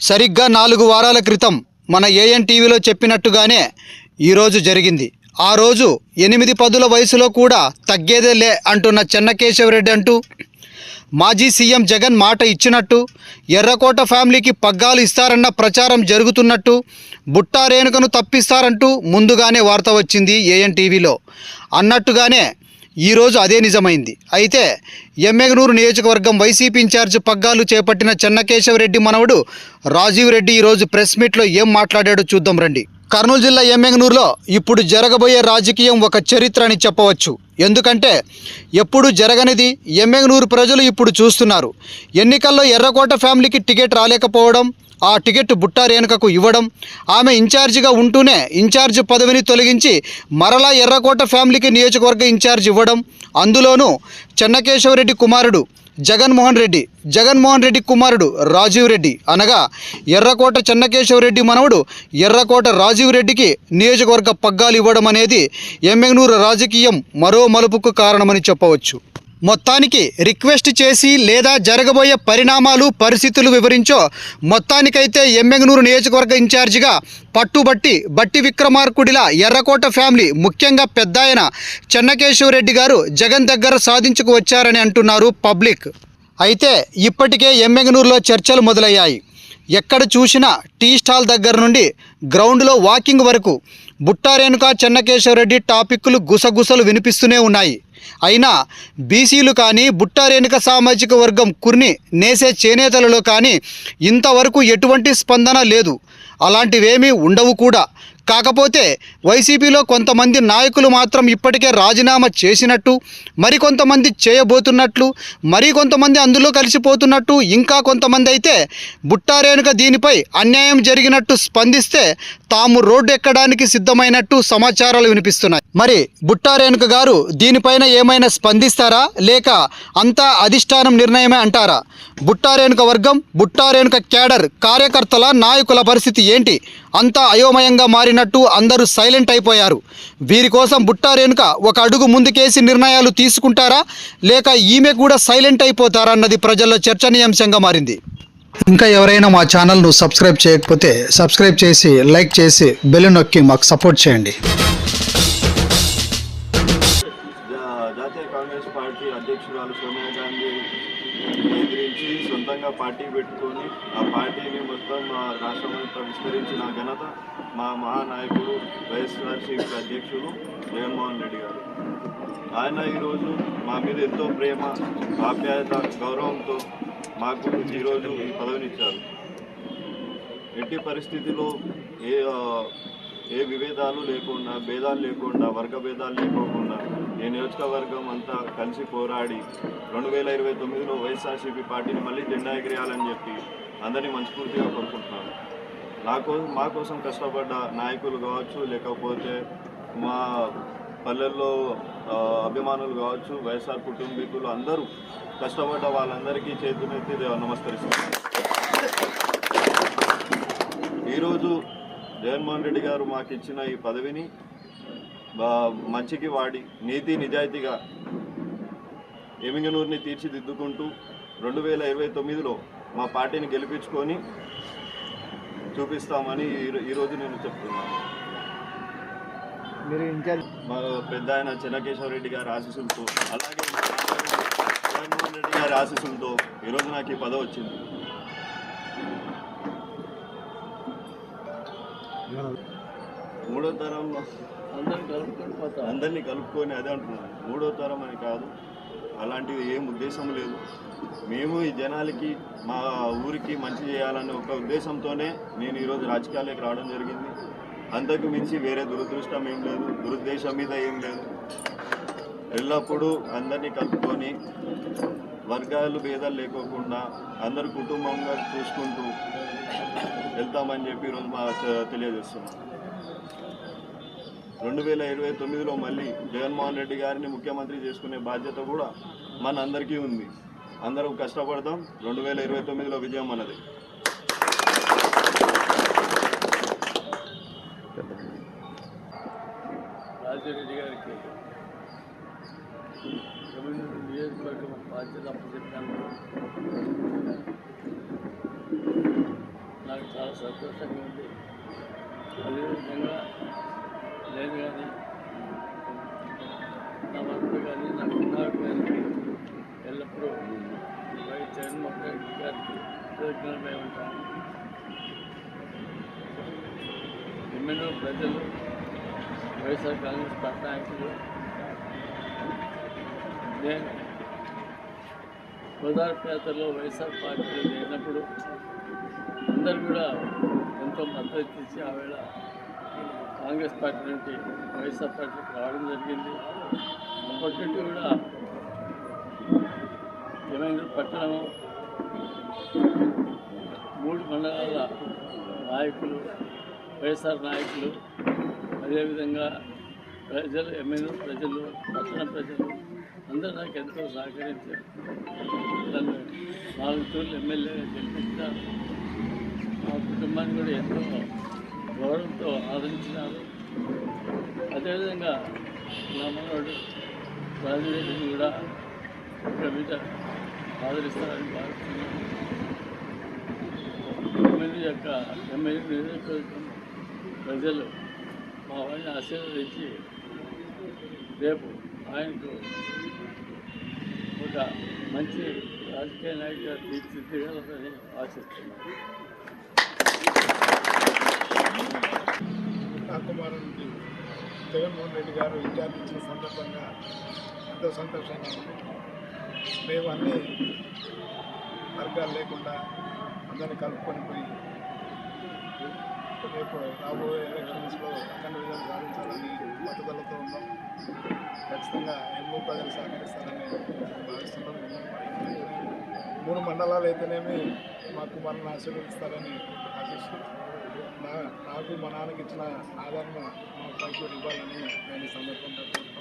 సరిగ్గా నాలుగు వారాల క్రితం మన ఏఎన్ టీవీలో చెప్పినట్టుగానే ఈరోజు జరిగింది. ఆ రోజు ఎనిమిది పదుల వయసులో కూడా తగ్గేదే లే అంటున్న చెన్నకేశవరెడ్డి అంటూ మాజీ సీఎం జగన్ మాట ఇచ్చినట్టు ఎర్రకోట ఫ్యామిలీకి పగ్గాలు ఇస్తారన్న ప్రచారం జరుగుతున్నట్టు బుట్టా రేణుకను తప్పిస్తారంటూ ముందుగానే వార్త వచ్చింది ఏఎన్ టీవీలో. అన్నట్టుగానే ఈరోజు అదే నిజమైంది. అయితే ఎమ్మెగనూరు నియోజకవర్గం వైసీపీ ఇన్ఛార్జ్ పగ్గాలు చేపట్టిన చెన్నకేశవరెడ్డి మనవడు రాజీవ్ రెడ్డి ఈరోజు ప్రెస్ మీట్లో ఏం మాట్లాడాడో చూద్దాం రండి. కర్నూలు జిల్లా ఎమ్మెంగనూరులో ఇప్పుడు జరగబోయే రాజకీయం ఒక చరిత్ర అని చెప్పవచ్చు. ఎందుకంటే ఎప్పుడు జరగనిది ఎమ్మెంగనూరు ప్రజలు ఇప్పుడు చూస్తున్నారు. ఎన్నికల్లో ఎర్రకోట ఫ్యామిలీకి టికెట్ రాలేకపోవడం ఆ టికెట్ బుట్టా రేణుకకు ఇవ్వడం ఆమె ఇన్ఛార్జిగా ఉంటూనే ఇన్ఛార్జ్ పదవిని తొలగించి మరలా ఎర్రకోట ఫ్యామిలీకి నియోజకవర్గ ఇన్ఛార్జ్ ఇవ్వడం అందులోనూ చెన్నకేశవరెడ్డి కుమారుడు జగన్మోహన్ రెడ్డి. జగన్మోహన్ రెడ్డి కుమారుడు రాజీవ్ రెడ్డి. అనగా ఎర్రకోట చెన్నకేశవరెడ్డి మనవడు ఎర్రకోట రాజీవ్ రెడ్డికి నియోజకవర్గ పగ్గాలు ఇవ్వడం అనేది ఎమ్మెగనూరు రాజకీయం మరో మలుపుకు కారణమని చెప్పవచ్చు. మొత్తానికి రిక్వెస్ట్ చేసి లేదా జరగబోయే పరిణామాలు పరిస్థితులు వివరించో మొత్తానికైతే ఎమ్మెంగనూరు నియోజకవర్గ ఇన్ఛార్జిగా పట్టుబట్టి బట్టి విక్రమార్కుడిలా ఎర్రకోట ఫ్యామిలీ ముఖ్యంగా పెద్ద ఆయన చెన్నకేశవరెడ్డి గారు జగన్ దగ్గర సాధించుకు వచ్చారని అంటున్నారు పబ్లిక్. అయితే ఇప్పటికే ఎమ్మెంగనూరులో చర్చలు మొదలయ్యాయి. ఎక్కడ చూసినా టీ స్టాల్ దగ్గర నుండి గ్రౌండ్లో వాకింగ్ వరకు బుట్టారేణుక చెన్నకేశవరెడ్డి టాపిక్లు గుసగుసలు వినిపిస్తూనే ఉన్నాయి. అయినా బీసీలు కానీ బుట్టారేణుక సామాజిక వర్గం కుర్ని నేసే చేనేతలలో కానీ ఇంతవరకు ఎటువంటి స్పందన లేదు. అలాంటివేమీ ఉండవు కూడా. కాకపోతే వైసీపీలో కొంతమంది నాయకులు మాత్రం ఇప్పటికే రాజీనామా చేసినట్టు మరికొంతమంది చేయబోతున్నట్లు మరి కొంతమంది అందులో కలిసిపోతున్నట్టు ఇంకా కొంతమంది అయితే బుట్టారేణుక దీనిపై అన్యాయం జరిగినట్టు స్పందిస్తే తాము రోడ్డు ఎక్కడానికి సిద్ధమైనట్టు సమాచారాలు వినిపిస్తున్నాయి. మరి బుట్టారేణుక గారు దీనిపైన ఏమైనా స్పందిస్తారా? లేక అంతా అధిష్టానం నిర్ణయమే అంటారా? బుట్టారేణుక వర్గం బుట్టారేణుక క్యాడర్ కార్యకర్తల నాయకుల పరిస్థితి ఏంటి? అంతా అయోమయంగా మారిన మారినట్టు అందరూ సైలెంట్ అయిపోయారు. వీరి కోసం బుట్టారేనుక ఒక అడుగు ముందుకేసి నిర్ణయాలు తీసుకుంటారా? లేక ఈమె కూడా సైలెంట్ అయిపోతారా అన్నది ప్రజల్లో చర్చనీయాంశంగా మారింది. ఇంకా ఎవరైనా మా ఛానల్ను సబ్స్క్రైబ్ చేయకపోతే సబ్స్క్రైబ్ చేసి లైక్ చేసి బెల్ నొక్కి మాకు సపోర్ట్ చేయండి. సొంతంగా పార్టీ పెట్టుకొని ఆ పార్టీని మొత్తం మా రాష్ట్రం అంతా విస్తరించిన ఘనత మా మహానాయకుడు వైఎస్ఆర్సీపీ అధ్యక్షుడు జగన్మోహన్ రెడ్డి గారు. ఆయన ఈరోజు మా మీద ఎంతో ప్రేమ ఆప్యాయత గౌరవంతో మాకు ఈరోజు ఈ పదవినిచ్చారు. ఎట్టి పరిస్థితిలో ఏ ఏ విభేదాలు లేకుండా భేదాలు లేకుండా వర్గ భేదాలు లేకుండా ఈ నియోజకవర్గం అంతా కలిసి పోరాడి రెండు వేల ఇరవై తొమ్మిదిలో వైఎస్ఆర్సీపీ పార్టీని మళ్ళీ జెండా ఎగిరేయాలని చెప్పి అందరినీ మనస్ఫూర్తిగా కోరుకుంటున్నాను. నాకు మా కోసం కష్టపడ్డ నాయకులు కావచ్చు లేకపోతే మా పల్లెల్లో అభిమానులు కావచ్చు వైఎస్ఆర్ కుటుంబీకులు అందరూ కష్టపడ్డ వాళ్ళందరికీ చేతులెత్తి నమస్కరిస్తున్నాను. ఈరోజు జగన్మోహన్ రెడ్డి గారు మాకు ఇచ్చిన ఈ పదవిని మంచికి వాడి నీతి నిజాయితీగా ఎమింగనూరుని తీర్చిదిద్దుకుంటూ రెండు వేల ఇరవై తొమ్మిదిలో మా పార్టీని గెలిపించుకొని చూపిస్తామని ఈ- ఈరోజు నేను చెప్తున్నాను. మీరు ఇన్ఛార్జ్ మా పెద్ద ఆయన చెన్నకేశ్వర రెడ్డి గారి ఆశీస్సులతో అలాగే జగన్మోహన్ రెడ్డి గారి ఆశీస్సులతో ఈరోజు నాకు ఈ పదవి వచ్చింది. మూడో తరం అందరినీ కలుపుకొని అదే అంటున్నాను. మూడో తరం అని కాదు అలాంటివి ఏం ఉద్దేశం లేదు. మేము ఈ జనాలకి మా ఊరికి మంచి చేయాలనే ఒక ఉద్దేశంతోనే నేను ఈరోజు రాజకీయాల్లోకి రావడం జరిగింది. అంతకు మించి వేరే దురదృష్టం ఏం లేదు దురుద్దేశం మీద ఏం లేదు. ఎల్లప్పుడూ అందరినీ కలుపుకొని వర్గాలు భేదాలు లేకోకుండా అందరు కుటుంబంగా చూసుకుంటూ వెళ్తామని చెప్పి ఈరోజు మా తెలియజేస్తున్నాం. రెండు వేల ఇరవై తొమ్మిదిలో మళ్ళీ జగన్మోహన్ రెడ్డి గారిని ముఖ్యమంత్రి చేసుకునే బాధ్యత కూడా మన అందరికీ ఉంది. అందరం కష్టపడతాం. రెండు వేల ఇరవై తొమ్మిదిలో విజయం అన్నది రాజరెడ్డి గారికి నియోజకవర్గం బాధ్యత అప్పచెప్పాను చాలా సంతోషంగా ఉంది. అదేవిధంగా నేను కానీ నా మనసు కానీ నా కుమారుడు కానీ ఎల్లప్పుడూ వైఎస్ జగన్మోహన్ రెడ్డి గారికి కృతజ్ఞతమై ఉంటాను. ఎమ్మెల్యే ప్రజలు వైఎస్ఆర్ కాంగ్రెస్ పార్టీ నాయకులు నేను గోదావరి వైఎస్ఆర్ పార్టీలో లేనప్పుడు అందరు కూడా ఎంతో మద్దతు ఇచ్చి ఆవేళ కాంగ్రెస్ పార్టీ నుండి వైఎస్ఆర్ పార్టీకి రావడం జరిగింది. అప్పటి నుండి కూడా ఏమైంది పట్టణము మూడు మండలాల నాయకులు వైఎస్ఆర్ నాయకులు అదేవిధంగా ప్రజలు ఎమ్మెల్యే ప్రజలు పట్టణ ప్రజలు అందరూ నాకు ఎంతో సహకరించారు. నన్ను నాలుగు తూర్లు ఎమ్మెల్యేగా గెలిపించారు. మా కుటుంబాన్ని కూడా ఎంతో గౌరవంతో ఆదరించినారు. అదేవిధంగా నా మనవాడు రాజురెడ్డిని కూడా కవిత ఆదరిస్తారని భావిస్తున్నాను. ఎమ్మెల్యే యొక్క ఎమ్మెల్యే నియోజకవర్గం ప్రజలు మా వాడిని ఆశీర్వదించి రేపు ఆయనకు ఒక మంచి రాజకీయ నాయకుడు తీర్చిదిద్దగలరని ఆశిస్తున్నాను. నా జగన్మోహన్ రెడ్డి గారు ఇన్ఛార్జ్ ఇచ్చిన సందర్భంగా ఎంతో సంతోషంగా ఉంది. మేము అన్ని వర్గాలు లేకుండా అందరిని కలుపుకొని పోయి రేపు రాబోయే ఎలక్షన్స్లో అఖండ విజయం సాధించాలని పట్టుదలతో ఉన్నాం. ఖచ్చితంగా ఎన్నో ప్రజలు సహకరిస్తారని భావిస్తున్నాం. మూడు మండలాలు అయితేనేమి మాకు మనల్ని ఆశీర్వదిస్తారని ఆశిస్తున్నాం. నాకు మా నాన్నకి ఇచ్చిన ఆదరణ మా పైకి ఇవ్వాలని నేను సందర్భంగా